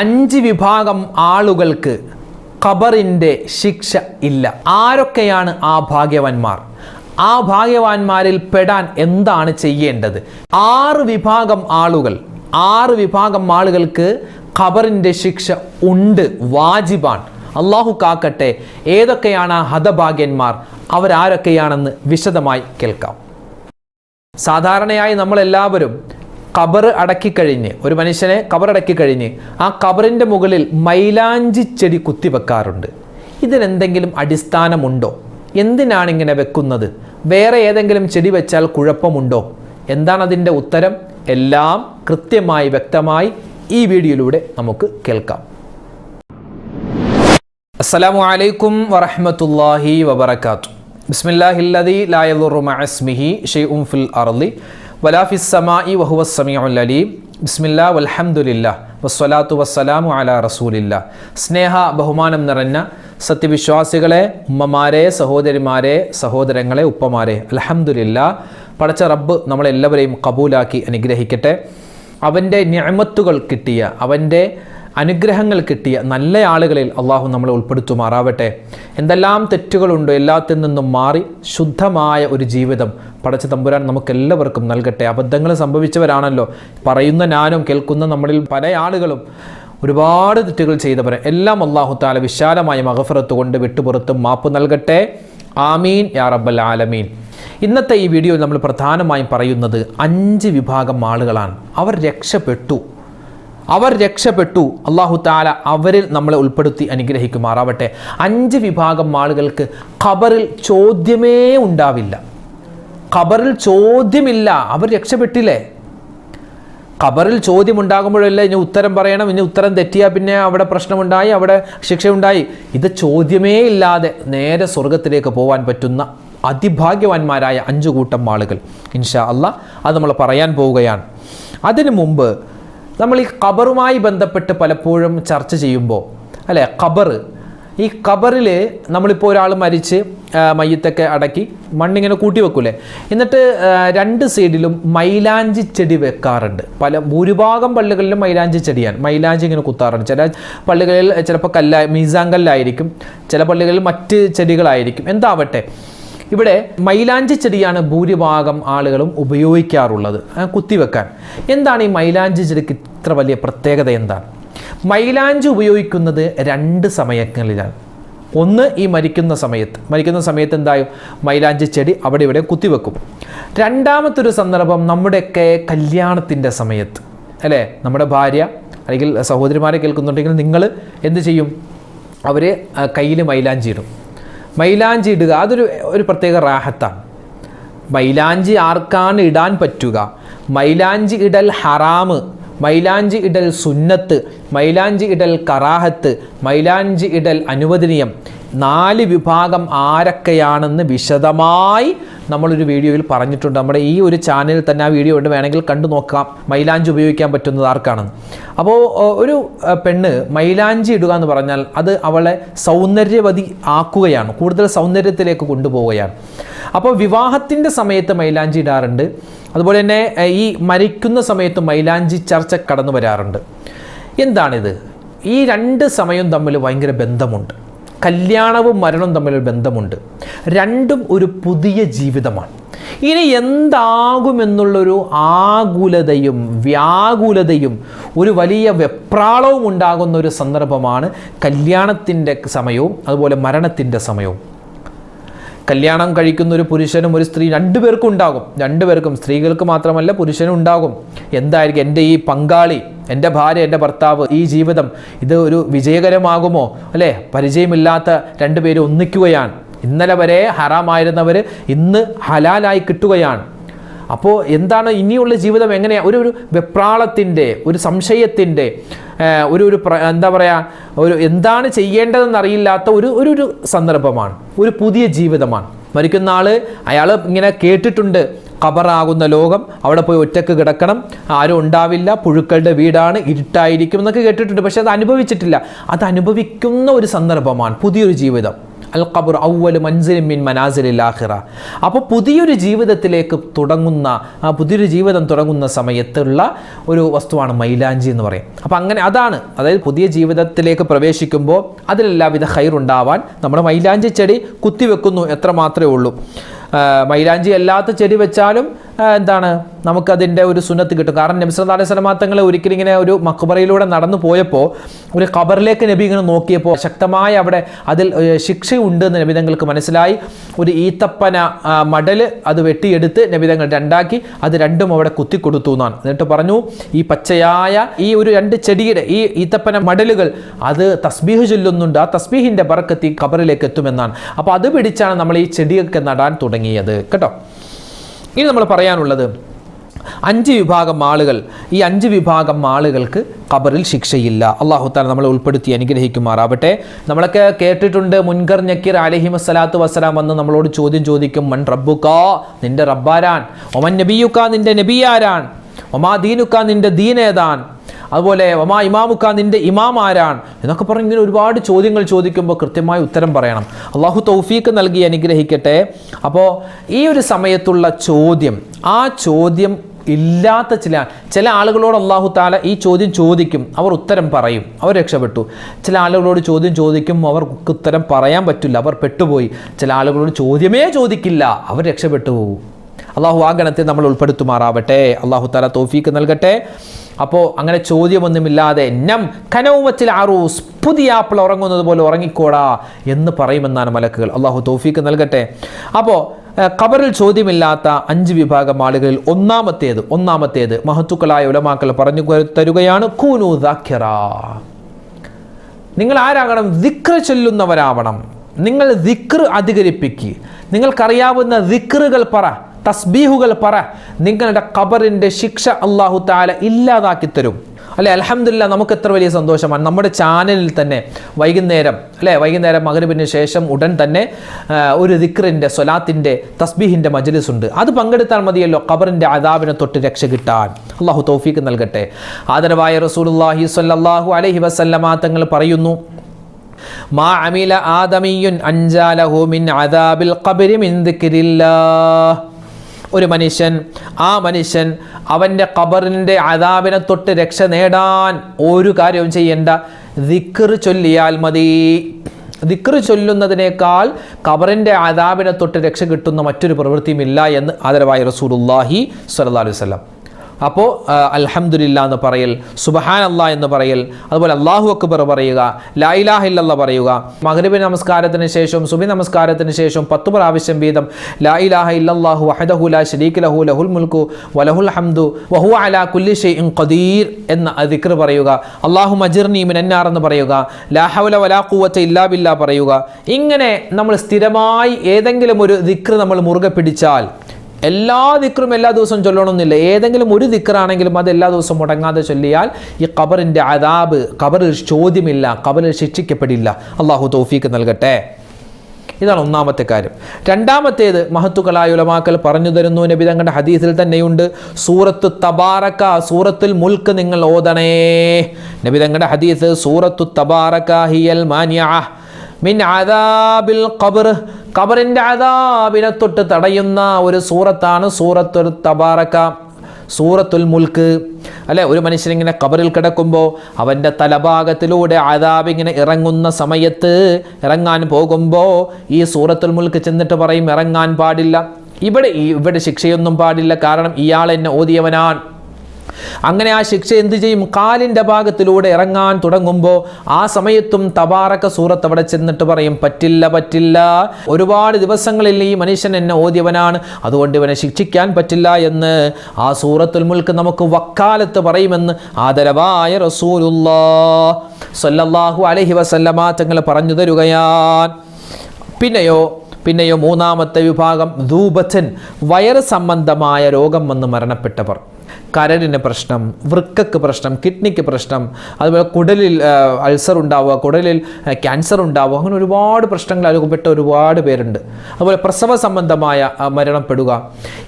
അഞ്ച് വിഭാഗം ആളുകൾക്ക് ഖബറിന്റെ ശിക്ഷ ഇല്ല. ആരൊക്കെയാണ് ആ ഭാഗ്യവാന്മാർ? ആ ഭാഗ്യവാന്മാരിൽ പെടാൻ എന്താണ് ചെയ്യേണ്ടത്? ആറ് വിഭാഗം ആളുകൾ ആറ് വിഭാഗം ആളുകൾക്ക് ഖബറിന്റെ ശിക്ഷ ഉണ്ട് വാജിബാൻ അള്ളാഹു കാക്കട്ടെ ഏതൊക്കെയാണ് ആ ഹതഭാഗ്യന്മാർ? അവരാരൊക്കെയാണെന്ന് വിശദമായി കേൾക്കാം. സാധാരണയായി നമ്മളെല്ലാവരും കബർ അടക്കിക്കഴിഞ്ഞ് ഒരു മനുഷ്യനെ കബർ അടക്കിക്കഴിഞ്ഞ് ആ കബറിന്റെ മുകളിൽ മൈലാഞ്ചി ചെടി കുത്തിവെക്കാറുണ്ട് ഇതിനെന്തെങ്കിലും അടിസ്ഥാനമുണ്ടോ? എന്തിനാണ് ഇങ്ങനെ വെക്കുന്നത്? വേറെ ഏതെങ്കിലും ചെടി വെച്ചാൽ കുഴപ്പമുണ്ടോ? എന്താണ് അതിന്റെ ഉത്തരം? എല്ലാം കൃത്യമായി വ്യക്തമായി ഈ വീഡിയോയിലൂടെ നമുക്ക് കേൾക്കാം. അസ്സലാമു അലൈക്കും വറഹമത്തല്ലാഹി വബർക്കാത്തു ബിസ്മില്ലാഹില്ലദി ലാ ഷെയ് ഉംഫുൽ അർളി. വലാ ഫിസ് ഇ വഹുവ സമീഉൽ അലീം. ബിസ്മില്ലാ വസ്വലാത്തു വസ്സലാത്തു വസ്സലാമു അലാ റസൂലില്ലാ. സ്നേഹ ബഹുമാനം നിറഞ്ഞ സത്യവിശ്വാസികളെ ഉമ്മമാരെ സഹോദരിമാരെ സഹോദരങ്ങളെ ഉപ്പമാരെ അലഹമുല്ല പടച്ച റബ്ബ് നമ്മളെല്ലാവരെയും കബൂലാക്കി അനുഗ്രഹിക്കട്ടെ. അവന്റെ ഞാമത്തുകൾ കിട്ടിയ അവന്റെ അനുഗ്രഹങ്ങൾ കിട്ടിയ നല്ല ആളുകളിൽ അള്ളാഹു നമ്മളെ ഉൾപ്പെടുത്തുമാറാവട്ടെ. എന്തെല്ലാം തെറ്റുകളുണ്ടോ എല്ലാത്തിൽ നിന്നും മാറി ശുദ്ധമായ ഒരു ജീവിതം പടച്ച തമ്പുരാൻ നമുക്കെല്ലാവർക്കും നൽകട്ടെ. അബദ്ധങ്ങൾ സംഭവിച്ചവരാണല്ലോ. പറയുന്ന ഞാനും കേൾക്കുന്ന നമ്മളിൽ പല ആളുകളും ഒരുപാട് തെറ്റുകൾ ചെയ്തവരെ എല്ലാം അള്ളാഹു താല വിശാലമായ മഹഫറത്ത് കൊണ്ട് വിട്ടുപുറത്തും മാപ്പ് നൽകട്ടെ. ആമീൻ യാ റബ്ബൽ ആലമീൻ. ഇന്നത്തെ ഈ വീഡിയോയിൽ നമ്മൾ പ്രധാനമായും പറയുന്നത് അഞ്ച് വിഭാഗം ആളുകളാണ്. അവർ രക്ഷപ്പെട്ടു. അവർ രക്ഷപ്പെട്ടു. അള്ളാഹു താല അവരിൽ നമ്മളെ ഉൾപ്പെടുത്തി അനുഗ്രഹിക്കുമാറാവട്ടെ. അഞ്ച് വിഭാഗം ആളുകൾക്ക് ഖബറിൽ ചോദ്യമേ ഉണ്ടാവില്ല. ഖബറിൽ ചോദ്യമില്ല. അവർ രക്ഷപ്പെട്ടില്ലേ? ഖബറിൽ ചോദ്യം ഉണ്ടാകുമ്പോഴല്ലേ ഇനി ഉത്തരം പറയണം. ഇനി ഉത്തരം തെറ്റിയാൽ പിന്നെ അവിടെ പ്രശ്നമുണ്ടായി അവിടെ ശിക്ഷയുണ്ടായി. ഇത് ചോദ്യമേ ഇല്ലാതെ നേരെ സ്വർഗത്തിലേക്ക് പോകാൻ പറ്റുന്ന അതിഭാഗ്യവാന്മാരായ അഞ്ചു കൂട്ടം ആളുകൾ. ഇൻഷാ അല്ല അത് നമ്മൾ പറയാൻ പോവുകയാണ്. അതിനു മുമ്പ് നമ്മൾ ഈ ഖബറുമായി ബന്ധപ്പെട്ട് പലപ്പോഴും ചർച്ച ചെയ്യുമ്പോൾ അല്ലേ? ഖബർ ഈ ഖബറിൽ നമ്മളിപ്പോൾ ഒരാൾ മരിച്ച് മയ്യത്തൊക്കെ അടക്കി മണ്ണിങ്ങനെ കൂട്ടി വെക്കൂലേ? എന്നിട്ട് രണ്ട് സൈഡിലും മൈലാഞ്ചി ചെടി വെക്കാറുണ്ട്. പല ഭൂരിഭാഗം പള്ളികളിലും മൈലാഞ്ചി ചെടിയാണ്. മൈലാഞ്ചി ഇങ്ങനെ കുത്താറുണ്ട്. ചില പള്ളികളിൽ ചിലപ്പോൾ കല്ല മീസാങ്കല്ലായിരിക്കും. ചില പള്ളികളിൽ മറ്റ് ചെടികളായിരിക്കും. എന്താവട്ടെ? ഇവിടെ മൈലാഞ്ചി ചെടിയാണ് ഭൂരിഭാഗം ആളുകളും ഉപയോഗിക്കാറുള്ളത്. കുത്തിവെക്കാൻ. എന്താണ് ഈ മൈലാഞ്ചി ചെടിക്ക് ഇത്ര വലിയ പ്രത്യേകത എന്താണ്? മൈലാഞ്ചി ഉപയോഗിക്കുന്നത് രണ്ട് സമയങ്ങളിലാണ്. ഒന്ന് ഈ മരിക്കുന്ന സമയത്ത്. മരിക്കുന്ന സമയത്ത് എന്തായും? മൈലാഞ്ചി ചെടി അവിടെ ഇവിടെ കുത്തിവെക്കും. രണ്ടാമത്തെ ഒരു സന്ദർഭം നമ്മുടെയൊക്കെ കല്യാണത്തിന്റെ സമയത്ത്. അല്ലേ? നമ്മുടെ ഭാര്യ അല്ലെങ്കിൽ സഹോദരിമാരെ കേൾക്കുന്നുണ്ടെങ്കിൽ നിങ്ങൾ എന്ത് ചെയ്യും? അവർ കയ്യിൽ മൈലാഞ്ചി ഇടും. മൈലാഞ്ചി ഇടുക അതൊരു ഒരു പ്രത്യേക റാഹത്താണ്. മൈലാഞ്ചി ആർക്കാണ് ഇടാൻ പറ്റുക? മൈലാഞ്ചി ഇടൽ ഹറാമ് മൈലാഞ്ചി ഇടൽ സുന്നത്ത് മൈലാഞ്ചി ഇടൽ കറാഹത്ത് മൈലാഞ്ചി ഇടൽ അനുവദനീയം. നാല് വിഭാഗം ആരൊക്കെയാണെന്ന് വിശദമായി നമ്മളൊരു വീഡിയോയിൽ പറഞ്ഞിട്ടുണ്ട്. നമ്മുടെ ഈ ഒരു ചാനലിൽ തന്നെ ആ വീഡിയോ ഉണ്ട് വേണമെങ്കിൽ കണ്ടു നോക്കാം. മൈലാഞ്ചി ഉപയോഗിക്കാൻ പറ്റുന്നത് ആർക്കാണെന്ന്. അപ്പോൾ ഒരു പെണ്ണ് മൈലാഞ്ചി ഇടുക എന്ന് പറഞ്ഞാൽ അത് അവളെ സൗന്ദര്യവതി ആക്കുകയാണ്. കൂടുതൽ സൗന്ദര്യത്തിലേക്ക് കൊണ്ടുപോവുകയാണ്. അപ്പോൾ വിവാഹത്തിന്റെ സമയത്ത് മൈലാഞ്ചി ഇടാറുണ്ട്. അതുപോലെ തന്നെ ഈ മരിക്കുന്ന സമയത്ത് മൈലാഞ്ചി ചർച്ച കടന്നു വരാറുണ്ട്. എന്താണിത്? ഈ രണ്ട് സമയവും തമ്മിൽ ഭയങ്കര ബന്ധമുണ്ട്. കല്യാണവും മരണവും തമ്മിൽ ബന്ധമുണ്ട്. രണ്ടും ഒരു പുതിയ ജീവിതമാണ്. ഇനി എന്താകുമെന്നുള്ളൊരു ആകുലതയും വ്യാകുലതയും ഒരു വലിയ വെപ്രാളവും ഉണ്ടാകുന്ന ഒരു സന്ദർഭമാണ് കല്യാണത്തിന്റെ സമയവും അതുപോലെ മരണത്തിന്റെ സമയവും. കല്യാണം കഴിക്കുന്ന ഒരു പുരുഷനും ഒരു സ്ത്രീ രണ്ടുപേർക്കും ഉണ്ടാകും. രണ്ടുപേർക്കും സ്ത്രീകൾക്ക് മാത്രമല്ല പുരുഷനും ഉണ്ടാകും. എന്തായിരിക്കും എന്റെ ഈ പങ്കാളി എന്റെ ഭാര്യ എന്റെ ഭർത്താവ് ഈ ജീവിതം? ഇത് ഒരു വിജയകരമാകുമോ? അല്ലേ? പരിചയമില്ലാത്ത രണ്ടുപേരും ഒന്നിക്കുകയാണ്. ഇന്നലെ വരെ ഹറാമായിരുന്നവർ ഇന്ന് ഹലാലായി കിട്ടുകയാണ്. അപ്പോൾ എന്താണ് ഇനിയുള്ള ജീവിതം എങ്ങനെയാണ് ഒരു ഒരു വെപ്രാളത്തിന്റെ ഒരു സംശയത്തിന്റെ ഒരു ഒരു എന്താ പറയുക ഒരു എന്താണ് ചെയ്യേണ്ടതെന്ന് അറിയില്ലാത്ത ഒരു ഒരു ഒരു സന്ദർഭമാണ്. ഒരു പുതിയ ജീവിതമാണ്. മരിക്കുന്ന ആൾ അയാൾ ഇങ്ങനെ കേട്ടിട്ടുണ്ട്. കബറാകുന്ന ലോകം അവിടെ പോയി ഒറ്റയ്ക്ക് കിടക്കണം. ആരും ഉണ്ടാവില്ല പുഴുക്കളുടെ വീടാണ് ഇരുട്ടായിരിക്കും എന്നൊക്കെ കേട്ടിട്ടുണ്ട്. പക്ഷെ അത് അനുഭവിച്ചിട്ടില്ല. അത് അനുഭവിക്കുന്ന ഒരു സന്ദർഭമാണ് പുതിയൊരു ജീവിതം. അൽ ഖബർ ഔവൽ മൻസിലിൻ മിൻ മനാസിലിൽ ആഹിറ അപ്പോൾ പുതിയൊരു ജീവിതത്തിലേക്ക് തുടങ്ങുന്ന ആ പുതിയൊരു ജീവിതം തുടങ്ങുന്ന സമയത്തുള്ള ഒരു വസ്തുവാണ് മൈലാഞ്ചി എന്ന് പറയും. അപ്പോൾ അങ്ങനെ അതാണ് അതായത് പുതിയ ജീവിതത്തിലേക്ക് പ്രവേശിക്കുമ്പോൾ അതിലെല്ലാവിധ ഹൈറുണ്ടാവാൻ നമ്മുടെ മൈലാഞ്ചി ചെടി കുത്തിവെക്കുന്നു എത്ര മാത്രമേ ഉള്ളൂ മൈലാഞ്ചി അല്ലാത്ത ചെടി വെച്ചാലും എന്താണ്? നമുക്കതിന്റെ ഒരു സുന്നത്ത് കിട്ടും. കാരണം നബി സല്ലല്ലാഹു അലൈഹി വസല്ലമ തങ്ങൾ ഒരിക്കലും ഇങ്ങനെ ഒരു മക്ബറയിലൂടെ നടന്നു പോയപ്പോൾ ഒരു ഖബറിലേക്ക് നബി ഇങ്ങനെ നോക്കിയപ്പോൾ ശക്തമായ അവിടെ അതിൽ ശിക്ഷയുണ്ട് എന്ന് നബിതങ്ങൾക്ക് മനസ്സിലായി. ഒരു ഈത്തപ്പന മടൽ അത് വെട്ടിയെടുത്ത് നബിതങ്ങൾ രണ്ടാക്കി അത് രണ്ടും അവിടെ കുത്തിക്കൊടുത്തു എന്നാണ്. എന്നിട്ട് പറഞ്ഞു ഈ പച്ചയായ ഈ ഒരു രണ്ട് ചെടിയുടെ ഈ ഈത്തപ്പന മടലുകൾ അത് തസ്ബീഹ് ചൊല്ലുന്നുണ്ട്. ആ തസ്ബീഹിന്റെ പറക്കെത്തി ഖബറിലേക്ക് എത്തുമെന്നാണ്. അപ്പോൾ അത് പിടിച്ചാണ് നമ്മൾ ഈ ചെടിയൊക്കെ നടാൻ തുടങ്ങിയത്. കേട്ടോ? ഇനി നമ്മൾ പറയാനുള്ളത് അഞ്ച് വിഭാഗം ആളുകൾ ഈ അഞ്ച് വിഭാഗം ആളുകൾക്ക് ഖബറിൽ ശിക്ഷയില്ല. അള്ളാഹു താല നമ്മളെ ഉൾപ്പെടുത്തി അനുഗ്രഹിക്കുമാറാവട്ടെ. നമ്മളൊക്കെ കേട്ടിട്ടുണ്ട് മുൻകർ നക്കീർ അലഹിം വസ്സലാത്തു വസ്സലാം വന്ന് നമ്മളോട് ചോദ്യം ചോദിക്കും മൺ റബ്ബുക്കാ നിന്റെ റബ്ബാരാൻ ഒമൻ നബിയുക്ക നിന്റെ നബിയാരാൻ ഒമാ ദീനുക്ക നിന്റെ ദീനേതാൻ അതുപോലെ ഒമാ ഇമാമുക്ക നിന്റെ ഇമാം ആരാണ്? എന്നൊക്കെ പറഞ്ഞ് ഇങ്ങനെ ഒരുപാട് ചോദ്യങ്ങൾ ചോദിക്കുമ്പോൾ കൃത്യമായി ഉത്തരം പറയണം. അള്ളാഹു തൗഫീക്ക് നൽകി അനുഗ്രഹിക്കട്ടെ. അപ്പോൾ ഈ ഒരു സമയത്തുള്ള ചോദ്യം ആ ചോദ്യം ഇല്ലാത്ത ചില ചില ആളുകളോട് അള്ളാഹു താല ഈ ചോദ്യം ചോദിക്കും അവർ ഉത്തരം പറയും അവർ രക്ഷപ്പെട്ടു. ചില ആളുകളോട് ചോദ്യം ചോദിക്കും അവർക്ക് ഉത്തരം പറയാൻ പറ്റില്ല അവർ പെട്ടുപോയി. ചില ആളുകളോട് ചോദ്യമേ ചോദിക്കില്ല അവർ രക്ഷപ്പെട്ടു പോകും. അള്ളാഹു ആ ഗണത്തിൽ നമ്മൾ ഉൾപ്പെടുത്തുമാറാവട്ടെ. അള്ളാഹു താല തോഫീക്ക് നൽകട്ടെ. അപ്പോൾ അങ്ങനെ ചോദ്യമൊന്നുമില്ലാതെ നം കനൗമത്തിൽ ആറൂസ് പുതിയ ആപ്പിൾ ഉറങ്ങുന്നത് പോലെ ഉറങ്ങിക്കോടാ എന്ന് പറയുമെന്നാണ് മലക്കുകൾ. അള്ളാഹു തോഫീക്ക് നൽകട്ടെ. അപ്പോൾ ഖബറിൽ ചോദ്യമില്ലാത്ത അഞ്ച് വിഭാഗം ആളുകളിൽ ഒന്നാമത്തേത് ഒന്നാമത്തേത് മഹത്തുക്കളായ ഉലമാക്കൾ പറഞ്ഞു തരുകയാണ് കൂനു നിങ്ങൾ ആരാകണം? ദിക്ർ ചൊല്ലുന്നവരാവണം. നിങ്ങൾ ദിക്ർ അധികരിപ്പിക്കുക നിങ്ങൾക്കറിയാവുന്ന ദിക്റുകൾ പറ. തസ്ബീഹുകൾ പറ. നിങ്ങളുടെ ഖബറിന്റെ ശിക്ഷ അള്ളാഹു താല ഇല്ലാതാക്കി തരും. അല്ലെ? അലഹമില്ല നമുക്ക് എത്ര വലിയ സന്തോഷമാണ്. നമ്മുടെ ചാനലിൽ തന്നെ വൈകുന്നേരം അല്ലേ? വൈകുന്നേരം മകരുവിന് ശേഷം ഉടൻ തന്നെ ഒരു ദിക്റിന്റെ സൊലാത്തിന്റെ തസ്ബീഹിന്റെ മജലിസ് ഉണ്ട്. അത് പങ്കെടുത്താൽ മതിയല്ലോ ഖബറിന്റെ അതാവിനെ തൊട്ട് രക്ഷ കിട്ടാൻ. അള്ളാഹു തൗഫീക്ക് നൽകട്ടെ. ആദരവായ റസൂലുള്ളാഹി സ്വല്ലല്ലാഹു അലൈഹി വസല്ലമ തങ്ങൾ പറയുന്നു മാ അമില ആദമിയുൻ അഞ്ചാലഹു മിൻ അദാബിൽ ഖബരി മിൻ ദിക്രില്ലാഹ്. ഒരു മനുഷ്യൻ ആ മനുഷ്യൻ അവന്റെ ഖബറിന്റെ അദാബിനെ തൊട്ട് രക്ഷ നേടാൻ ഒരു കാര്യവും ചെയ്യേണ്ട. ദിക്കർ ചൊല്ലിയാൽ മതി. ദിക്ർ ചൊല്ലുന്നതിനേക്കാൾ ഖബറിന്റെ അദാബിനെ തൊട്ട് രക്ഷ കിട്ടുന്ന മറ്റൊരു പ്രവൃത്തിയുമില്ല എന്ന് ആദരവായ റസൂലുല്ലാഹി സ്വല്ലല്ലാഹു അലൈഹി വസല്ലം. അപ്പോൾ അൽഹംദുലില്ല എന്ന് പറയൽ സുബഹാൻ അല്ലാ എന്ന് പറയൽ അതുപോലെ അള്ളാഹു അക്ബർ പറയുക ലാ ഇലാഹ ഇല്ലല്ലാ പറയുക മഗ്രിബ് നമസ്കാരത്തിന് ശേഷം സുബി നമസ്കാരത്തിന് ശേഷം പത്ത് പ്രാവശ്യം വീതം ലാ ഇലാഹ ഇല്ലല്ലാഹു വഹദഹു ലാ ശരീക ലഹു ലഹുൽ മുൽക്കു വലഹുൽ ഹംദു വഹു അലാ കുല്ലി ഷൈഇൻ ഖദീർ എന്ന ദിക്ർ പറയുക അള്ളാഹു മജിർനി മിനന്നാർ എന്ന് പറയുക ലാ ഹൗല വലാ ഖുവത ഇല്ലാ ബില്ലാ പറയുക ഇങ്ങനെ നമ്മൾ സ്ഥിരമായി ഏതെങ്കിലും ഒരു ദിക്ർ നമ്മൾ മുറുകെ പിടിച്ചാൽ എല്ലാ ദിക്റും എല്ലാ ദിവസവും ചൊല്ലണമെന്നില്ല ഏതെങ്കിലും ഒരു ദിക്റാണെങ്കിലും അത് എല്ലാ ദിവസവും മുടങ്ങാതെ ചൊല്ലിയാൽ ഈ ഖബറിന്റെ അതാബ് ഖബറിൽ ചോദ്യമില്ല ഖബറിൽ ശിക്ഷിക്കപ്പെടില്ല. അള്ളാഹു തോഫീക്ക് നൽകട്ടെ. ഇതാണ് ഒന്നാമത്തെ കാര്യം. രണ്ടാമത്തേത് മഹത്തുക്കളായ ഉലമാക്കൽ പറഞ്ഞു തരുന്നു നബി തങ്ങളുടെ ഹദീസിൽ തന്നെയുണ്ട്. സൂറത്ത് തബാറക്ക സൂറത്തുൽ മുൽക്ക് നിങ്ങൾ ഓതണേ. നബി തങ്ങളുടെ ഹദീസ് സൂറത്തു തബാറക്ക ഹിയൽ മാനിയ മിൻ അദാബിൽ ഖബർ. ഖബറിന്റെ അദാബിനെ തൊട്ട് തടയുന്ന ഒരു സൂറത്താണ് സൂറത്തുൽ തബാറക്ക സൂറത്തുൽ മുൽക്ക്. അല്ലെ? ഒരു മനുഷ്യനിങ്ങനെ കബറിൽ കിടക്കുമ്പോൾ അവന്റെ തലഭാഗത്തിലൂടെ ആദാബ് ഇങ്ങനെ ഇറങ്ങുന്ന സമയത്ത് ഇറങ്ങാൻ പോകുമ്പോൾ ഈ സൂറത്തുൽ മുൽക്ക് ചെന്നിട്ട് പറയും ഇറങ്ങാൻ പാടില്ല. ഇവിടെ ഇവിടെ ശിക്ഷയൊന്നും പാടില്ല. കാരണം ഇയാൾ എന്നെ ഓതിയവനാണ്. അങ്ങനെ ആ ശിക്ഷ എന്ത് ചെയ്യും? കാലിന്റെ ഭാഗത്തിലൂടെ ഇറങ്ങാൻ തുടങ്ങുമ്പോൾ ആ സമയത്തും തബാറക്ക സൂറത്ത് അവിടെ ചെന്നിട്ട് പറയും പറ്റില്ല പറ്റില്ല. ഒരുപാട് ദിവസങ്ങളിൽ ഈ മനുഷ്യൻ എന്നെ ഓതിയവനാണ്. അതുകൊണ്ട് ഇവനെ ശിക്ഷിക്കാൻ പറ്റില്ല എന്ന് ആ സൂറത്തുൽ മുൽക്ക് നമുക്ക് വക്കാലത്ത് പറയുമെന്ന് ആദരവായ റസൂലുല്ലാ സല്ലല്ലാഹു അലൈഹി വസല്ലമ തങ്ങൾ പറഞ്ഞു തരുകയാൻ പിന്നെയോ പിന്നെയോ മൂന്നാമത്തെ വിഭാഗം ധൂപച്ചൻ വയറ് സംബന്ധമായ രോഗം വന്ന് മരണപ്പെട്ടവർ. കരടിന് പ്രശ്നം വൃക്കക്ക് പ്രശ്നം കിഡ്നിക്ക് പ്രശ്നം അതുപോലെ കുടലിൽ അൾസർ ഉണ്ടാവുക കുടലിൽ ക്യാൻസർ ഉണ്ടാവുക അങ്ങനെ ഒരുപാട് പ്രശ്നങ്ങൾ അനുഭവപ്പെട്ട ഒരുപാട് പേരുണ്ട്. അതുപോലെ പ്രസവ സംബന്ധമായ മരണപ്പെടുക.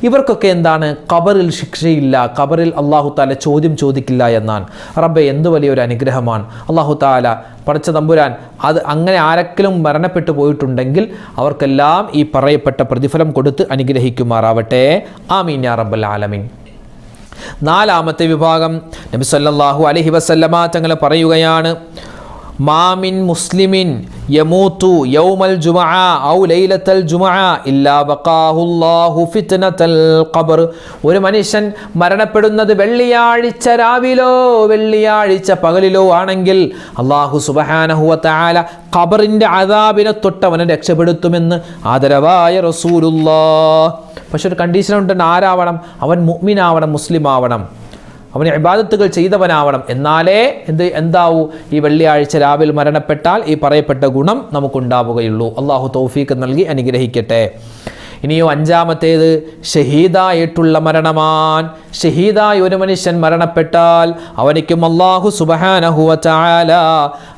ഇവർക്കൊക്കെ എന്താണ്? കബറിൽ ശിക്ഷയില്ല കബറിൽ അള്ളാഹു താല ചോദ്യം ചോദിക്കില്ല എന്നാണ്. റബ്ബെ എന്ത് വലിയൊരു അനുഗ്രഹമാണ്. അള്ളാഹു താല പടച്ച തമ്പുരാൻ അത് അങ്ങനെ ആരെങ്കിലും മരണപ്പെട്ടു പോയിട്ടുണ്ടെങ്കിൽ അവർക്കെല്ലാം ഈ പറയപ്പെട്ട പ്രതിഫലം കൊടുത്ത് അനുഗ്രഹിക്കുമാറാവട്ടെ. ആമീൻ യാ റബ്ബൽ ആലമീൻ. നാലാമത്തെ വിഭാഗം നബി സല്ലല്ലാഹു അലൈഹി വസല്ലമ തങ്ങൾ പറയുകയാണ് മാമിൻ മുസ്ലിമിൻ യമൂത്തു യൗമൽ ജുമഅ ഔ ലൈലത്തൽ ജുമഅ ഇല്ലാ ബഖാഹുല്ലാഹു ഫിത്നത്തൽ ഖബർ. ഒരു മനുഷ്യൻ മരണപ്പെടുന്നത് വെള്ളിയാഴ്ച രാവിലോ വെള്ളിയാഴ്ച പകലിലോ ആണെങ്കിൽ അല്ലാഹു സുബ്ഹാനഹു വ തആല ഖബറിന്റെ അദാബിനെ തൊട്ട് അവനെ രക്ഷപ്പെടുത്തുമെന്ന് ആദരവായ റസൂലുള്ളാ പക്ഷെ ഒരു കണ്ടീഷൻ ഉണ്ട് ആരാവണം? അവൻ മുഅ്മിനാവണം മുസ്ലിം ആവണം അവന് ഇബാദത്തുകൾ ചെയ്തവനാവണം. എന്നാലേ എന്ത് എന്താവൂ? ഈ വെള്ളിയാഴ്ച രാവിലെ മരണപ്പെട്ടാൽ ഈ പറയപ്പെട്ട ഗുണം നമുക്കുണ്ടാവുകയുള്ളൂ. അള്ളാഹു തൗഫീക്ക് നൽകി അനുഗ്രഹിക്കട്ടെ. ഇനിയോ അഞ്ചാമത്തേത് ഷഹീദായിട്ടുള്ള മരണമാൻ. ഷഹീദായ ഒരു മനുഷ്യൻ മരണപ്പെട്ടാൽ അവനിക്കും അള്ളാഹു സുബഹാനഹുവ ചാല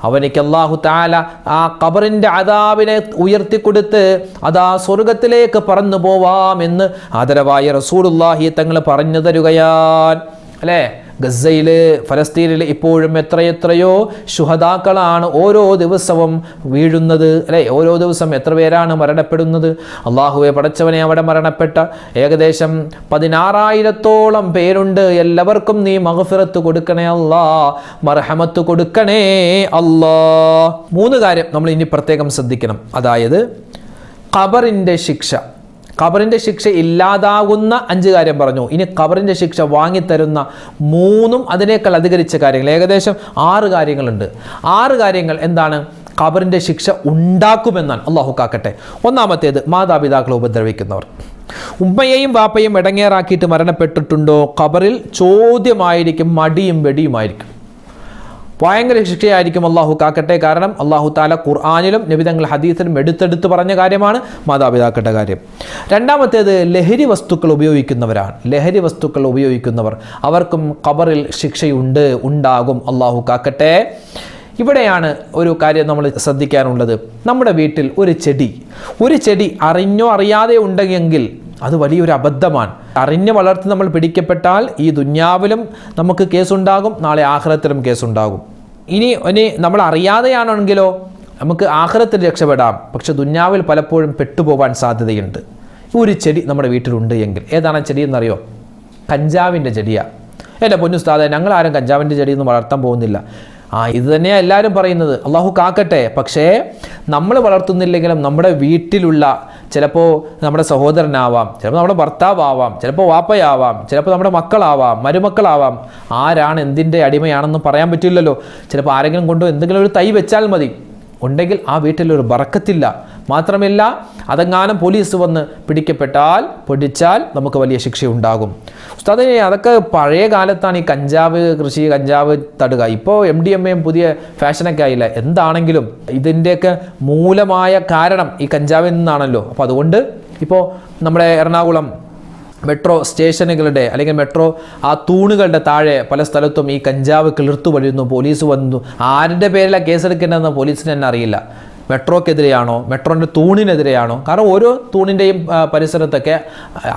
അവനിക്ക് അള്ളാഹു താല ആ കബറിന്റെ അതാവിനെ ഉയർത്തിക്കൊടുത്ത് അതാ സ്വർഗത്തിലേക്ക് പറന്നു പോവാമെന്ന് ആദരവായ റസൂലുള്ളാഹി തങ്ങൾ പറഞ്ഞു തരുകയാൻ അല്ലേ? ഗസയിൽ ഫലസ്തീനിൽ ഇപ്പോഴും എത്രയെത്രയോ ശുഹതാക്കളാണ് ഓരോ ദിവസവും വീഴുന്നത്. അല്ലേ? ഓരോ ദിവസം എത്ര പേരാണ് മരണപ്പെടുന്നത്? അള്ളാഹുവെ പടച്ചവനെ അവിടെ മരണപ്പെട്ട ഏകദേശം പതിനാറായിരത്തോളം പേരുണ്ട്. എല്ലാവർക്കും നീ മഹഫിറത്ത് കൊടുക്കണേ അല്ലാ. മർഹമത്ത് കൊടുക്കണേ അല്ലാ. മൂന്ന് കാര്യം നമ്മൾ ഇനി പ്രത്യേകം ശ്രദ്ധിക്കണം. അതായത് ഖബറിന്റെ ശിക്ഷ. ഖബറിന്റെ ശിക്ഷ ഇല്ലാതാകുന്ന അഞ്ച് കാര്യം പറഞ്ഞു. ഇനി ഖബറിന്റെ ശിക്ഷ വാങ്ങിത്തരുന്ന മൂന്നും അതിനേക്കാൾ അധികരിച്ച കാര്യങ്ങൾ. ഏകദേശം ആറ് കാര്യങ്ങളുണ്ട്. ആറ് കാര്യങ്ങൾ എന്താണ്? ഖബറിന്റെ ശിക്ഷ ഉണ്ടാക്കുമെന്നാണ്. അള്ളാഹു കാക്കട്ടെ. ഒന്നാമത്തേത് മാതാപിതാക്കളെ ഉപദ്രവിക്കുന്നവർ. ഉമ്മയെയും വാപ്പയും ഇടങ്ങേറാക്കിയിട്ട് മരണപ്പെട്ടിട്ടുണ്ടോ? ഖബറിൽ ചോദ്യമായിരിക്കും മടിയും വെടിയുമായിരിക്കും. ഭയങ്കര ശിക്ഷയായിരിക്കും അള്ളാഹു കാക്കട്ടെ. കാരണം അള്ളാഹു താല ഖുർആാനിലും നബിതങ്ങൾ ഹദീസിലും എടുത്തെടുത്ത് പറഞ്ഞ കാര്യമാണ് മാതാപിതാക്കളുടെ കാര്യം. രണ്ടാമത്തേത് ലഹരി വസ്തുക്കൾ ഉപയോഗിക്കുന്നവരാണ്. ലഹരി വസ്തുക്കൾ ഉപയോഗിക്കുന്നവർ. അവർക്കും ഖബറിൽ ശിക്ഷയുണ്ട് ഉണ്ടാകും. അള്ളാഹു കാക്കട്ടെ. ഇവിടെയാണ് ഒരു കാര്യം നമ്മൾ ശ്രദ്ധിക്കാനുള്ളത്. നമ്മുടെ വീട്ടിൽ ഒരു ചെടി. ഒരു ചെടി അറിഞ്ഞോ അറിയാതെ ഉണ്ടെങ്കിൽ അത് വലിയൊരു അബദ്ധമാണ്. അറിഞ്ഞ് വളർത്തി നമ്മൾ പിടിക്കപ്പെട്ടാൽ ഈ ദുന്യാവിലും നമുക്ക് കേസുണ്ടാകും നാളെ ആഹ്ലത്തിലും കേസുണ്ടാകും. ഇനി ഇനി നമ്മൾ അറിയാതെയാണെങ്കിലോ നമുക്ക് ആഹ്റത്തിൽ രക്ഷപ്പെടാം. പക്ഷെ ദുന്യാവിൽ പലപ്പോഴും പെട്ടുപോകാൻ സാധ്യതയുണ്ട്. ഒരു ചെടി നമ്മുടെ വീട്ടിലുണ്ട് എങ്കിൽ. ഏതാണ് ചെടി എന്നറിയോ കഞ്ചാവിന്റെ ചെടിയാണ് എന്റെ പൊന്നുസ്താദെ ഞങ്ങൾ ആരും കഞ്ചാവിന്റെ ചെടിയൊന്നും വളർത്താൻ പോകുന്നില്ല. ആ ഇത് തന്നെയാണ് എല്ലാവരും പറയുന്നത്. അള്ളാഹു കാക്കട്ടെ. പക്ഷേ നമ്മൾ വളർത്തുന്നില്ലെങ്കിലും നമ്മുടെ വീട്ടിലുള്ള ചിലപ്പോൾ നമ്മുടെ സഹോദരനാവാം ചിലപ്പോൾ നമ്മുടെ ഭർത്താവാവാം ചിലപ്പോൾ വാപ്പയാവാം ചിലപ്പോൾ നമ്മുടെ മക്കളാവാം മരുമക്കളാവാം. ആരാണ് എന്തിന്റെ അടിമയാണെന്ന് പറയാൻ പറ്റില്ലല്ലോ. ചിലപ്പോൾ ആരെങ്കിലും കൊണ്ടോ എന്തെങ്കിലും ഒരു തൈ വെച്ചാൽ മതി. ഉണ്ടെങ്കിൽ ആ വീട്ടിലൊരു ബറക്കത്തില്ല. മാത്രമല്ല അതെങ്ങാനും പോലീസ് വന്ന് പിടിക്കപ്പെട്ടാൽ പൊടിച്ചാൽ നമുക്ക് വലിയ ശിക്ഷയുണ്ടാകും. ഉസ്താദിനെ അതൊക്കെ പഴയ കാലത്താണ് ഈ കഞ്ചാവ് കൃഷി കഞ്ചാവ് തടുക. ഇപ്പോൾ എം ഡി എം എയും പുതിയ ഫാഷനൊക്കെ ആയില്ല? എന്താണെങ്കിലും ഇതിന്റെയൊക്കെ മൂലമായ കാരണം ഈ കഞ്ചാവിൽ നിന്നാണല്ലോ. അപ്പോൾ അതുകൊണ്ട് ഇപ്പോൾ നമ്മുടെ എറണാകുളം മെട്രോ സ്റ്റേഷനുകളുടെ അല്ലെങ്കിൽ മെട്രോ ആ തൂണുകളുടെ താഴെ പല സ്ഥലത്തും ഈ കഞ്ചാവ് കിളിർത്തു വഴിയുന്നു പോലീസ് വന്നു. ആരുടെ പേരിലാണ് കേസെടുക്കേണ്ടതെന്ന് പോലീസിന് തന്നെ അറിയില്ല. മെട്രോക്കെതിരെയാണോ മെട്രോന്റെ തൂണിനെതിരെയാണോ? കാരണം ഓരോ തൂണിന്റെയും പരിസരത്തൊക്കെ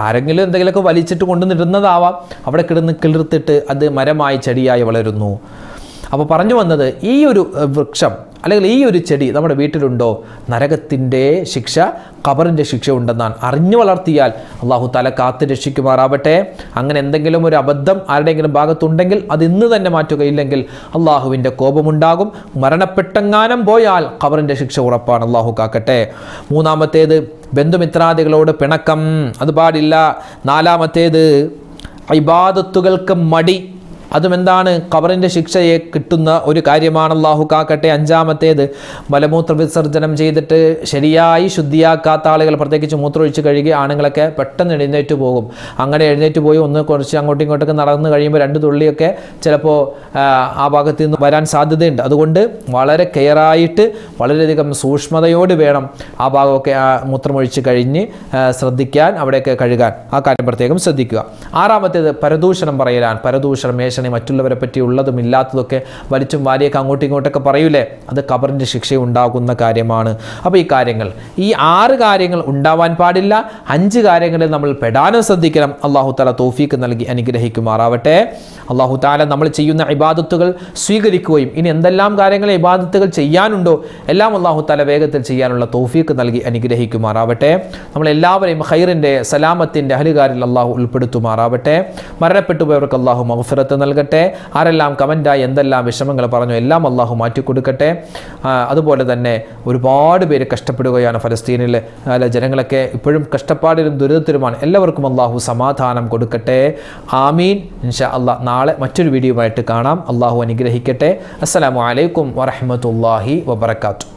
ആരെങ്കിലും എന്തെങ്കിലുമൊക്കെ വലിച്ചിട്ട് കൊണ്ടുവന്നിരുന്നതാവാം അവിടെ കിടന്ന് കിളിർത്തിട്ട് അത് മരമായി ചെടിയായി വളരുന്നു. അപ്പോൾ പറഞ്ഞു വന്നത് ഈ ഒരു വൃക്ഷം അല്ലെങ്കിൽ ഈ ഒരു ചെടി നമ്മുടെ വീട്ടിലുണ്ടോ? നരകത്തിന്റെ ശിക്ഷ ഖബറിന്റെ ശിക്ഷ ഉണ്ടെന്നാണ്. അറിഞ്ഞു വളർത്തിയാൽ അള്ളാഹു തല കാത്ത് രക്ഷിക്കുമാറാവട്ടെ. അങ്ങനെ എന്തെങ്കിലും ഒരു അബദ്ധം ആരുടെയെങ്കിലും ഭാഗത്തുണ്ടെങ്കിൽ അത് ഇന്ന് തന്നെ മാറ്റുകയില്ലെങ്കിൽ അള്ളാഹുവിന്റെ കോപമുണ്ടാകും. മരണപ്പെട്ടെങ്ങാനം പോയാൽ ഖബറിന്റെ ശിക്ഷ ഉറപ്പാണ്. അള്ളാഹു കാക്കട്ടെ. മൂന്നാമത്തേത് ബന്ധുമിത്രാദികളോട് പിണക്കം. അത് പാടില്ല. നാലാമത്തേത് ഇബാദത്തുകൾക്ക് മടി. അതും എന്താണ് ഖബറിന്റെ ശിക്ഷയെ കിട്ടുന്ന ഒരു കാര്യമാണ് അള്ളാഹു കാക്കട്ടെ. അഞ്ചാമത്തേത് മലമൂത്ര വിസർജനം ചെയ്തിട്ട് ശരിയായി ശുദ്ധിയാക്കാത്ത ആളുകൾ പ്രത്യേകിച്ച് മൂത്രമൊഴിച്ച് കഴുകി ആണുങ്ങളൊക്കെ പെട്ടെന്ന് എഴുന്നേറ്റ് പോകും. അങ്ങനെ എഴുന്നേറ്റ് പോയി ഒന്ന് കുറച്ച് അങ്ങോട്ടും ഇങ്ങോട്ടൊക്കെ നടന്നു കഴിയുമ്പോൾ രണ്ട് തുള്ളിയൊക്കെ ചിലപ്പോൾ ആ ഭാഗത്ത് നിന്ന് വരാൻ സാധ്യതയുണ്ട്. അതുകൊണ്ട് വളരെ കെയറായിട്ട് വളരെയധികം സൂക്ഷ്മതയോട് വേണം ആ ഭാഗമൊക്കെ മൂത്രമൊഴിച്ച് കഴിഞ്ഞ് ശ്രദ്ധിക്കാൻ അവിടെയൊക്കെ കഴുകാൻ. ആ കാര്യം പ്രത്യേകം ശ്രദ്ധിക്കുക. ആറാമത്തേത് പരദൂഷണം പറയലാണ്. പരദൂഷണം മേഷണി മറ്റുള്ളവരെ പറ്റി ഉള്ളതും ഇല്ലാത്തതൊക്കെ വലിച്ചും വാരിയൊക്കെ അങ്ങോട്ടും ഇങ്ങോട്ടൊക്കെ പറയൂലേ? അത് കബറിന്റെ ശിക്ഷ ഉണ്ടാകുന്ന കാര്യമാണ്. അപ്പോൾ ഈ കാര്യങ്ങൾ ഈ ആറ് കാര്യങ്ങൾ ഉണ്ടാവാൻ പാടില്ല. അഞ്ച് കാര്യങ്ങളിൽ നമ്മൾ പെടാനും ശ്രദ്ധിക്കണം. അള്ളാഹു താല തോഫീക്ക് നൽകി അനുഗ്രഹിക്കുമാറാവട്ടെ. അള്ളാഹു താല നമ്മൾ ചെയ്യുന്ന ഇബാദത്തുകൾ സ്വീകരിക്കുകയും ഇനി എന്തെല്ലാം കാര്യങ്ങൾ ഇബാദത്തുകൾ ചെയ്യാനുണ്ടോ എല്ലാം അള്ളാഹു താല വേഗത്തിൽ ചെയ്യാനുള്ള തോഫീക്ക് നൽകി അനുഗ്രഹിക്കുമാറാവട്ടെ. നമ്മളെല്ലാവരെയും ഹൈറിന്റെ സലാമത്തിന്റെ അഹലുകാരിൽ അള്ളാഹു ഉൾപ്പെടുത്തുമാറാവട്ടെ. മരണപ്പെട്ടു പോയവർക്ക് അള്ളാഹു മഹഫിറത്ത് നൽകട്ടെ. ആരെല്ലാം കമന്റായി എന്തെല്ലാം വിഷമങ്ങൾ പറഞ്ഞു എല്ലാം അള്ളാഹു മാറ്റിക്കൊടുക്കട്ടെ. അതുപോലെ തന്നെ ഒരുപാട് പേര് കഷ്ടപ്പെടുകയാണ് ഫലസ്തീനിലെ. അല്ല ജനങ്ങളൊക്കെ ഇപ്പോഴും കഷ്ടപ്പാടിലും ദുരിതത്തിലുമാണ്. എല്ലാവർക്കും അള്ളാഹു സമാധാനം കൊടുക്കട്ടെ. ആമീൻ. ഇൻഷാ അള്ളാഹ് നാളെ മറ്റൊരു വീഡിയോയുമായിട്ട് കാണാം. അള്ളാഹു അനുഗ്രഹിക്കട്ടെ. അസ്സലാമു അലൈക്കും വറഹ്മത്തുള്ളാഹി വബറകാതുഹു.